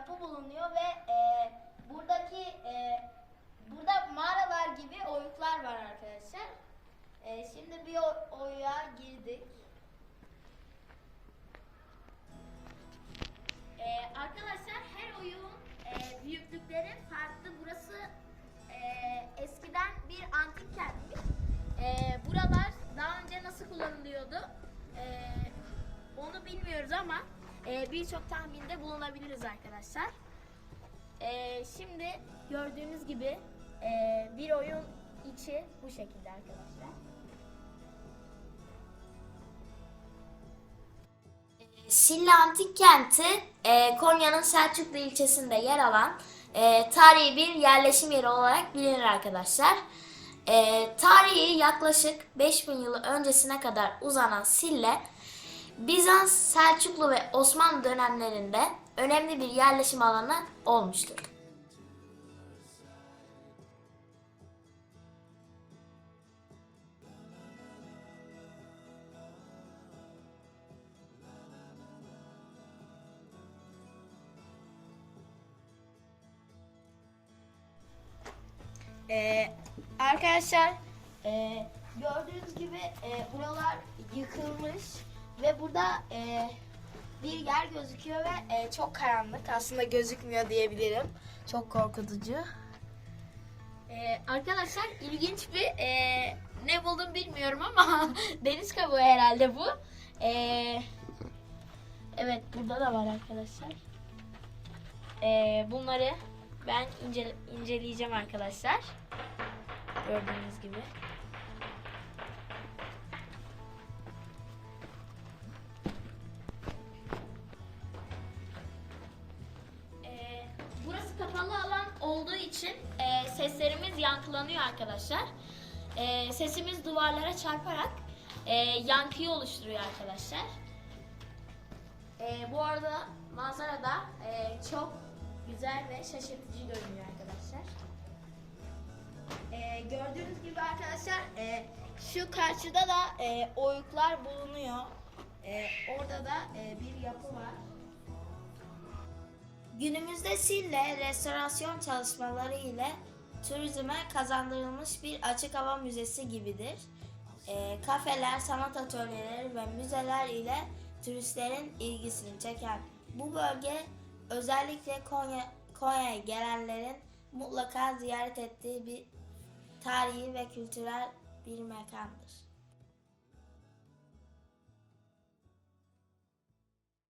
yapı bulunuyor ve e, buradaki e, burada mağaralar gibi oyuklar var arkadaşlar. E, şimdi bir oyuğa girdik. E, arkadaşlar her oyun e, büyüklükleri farklı. Burası e, eskiden bir antik kentmiş. E, buralar daha önce nasıl kullanılıyordu? E, onu bilmiyoruz ama e, birçok tahminde bulunabiliriz arkadaşlar. E, şimdi gördüğünüz gibi e, bir oyun içi bu şekilde arkadaşlar. Silla Antik Kenti e, Konya'nın Selçuklu ilçesinde yer alan e, tarihi bir yerleşim yeri olarak bilinir arkadaşlar. E, tarihi yaklaşık 5000 yıl öncesine kadar uzanan Sille, Bizans, Selçuklu ve Osmanlı dönemlerinde önemli bir yerleşim alanı olmuştur. Ee, arkadaşlar e, gördüğünüz gibi e, buralar yıkılmış ve burada e, bir yer gözüküyor ve e, çok karanlık. Aslında gözükmüyor diyebilirim. Çok korkutucu. Ee, arkadaşlar ilginç bir e, ne buldum bilmiyorum ama deniz kabuğu herhalde bu. Ee, evet burada da var arkadaşlar. Ee, bunları ben ince, inceleyeceğim arkadaşlar. Gördüğünüz gibi. Kapalı alan olduğu için e, seslerimiz yankılanıyor arkadaşlar. E, sesimiz duvarlara çarparak e, yankıyı oluşturuyor arkadaşlar. E, bu arada manzara da e, çok güzel ve şaşırtıcı görünüyor arkadaşlar. E, gördüğünüz gibi arkadaşlar e, şu karşıda da e, oyuklar bulunuyor. E, orada da e, bir yapı var. Günümüzde Sille restorasyon çalışmaları ile turizme kazandırılmış bir açık hava müzesi gibidir. Ee, kafeler, sanat atölyeleri ve müzeler ile turistlerin ilgisini çeken bu bölge özellikle Konya Konya'ya gelenlerin mutlaka ziyaret ettiği bir tarihi ve kültürel bir mekandır.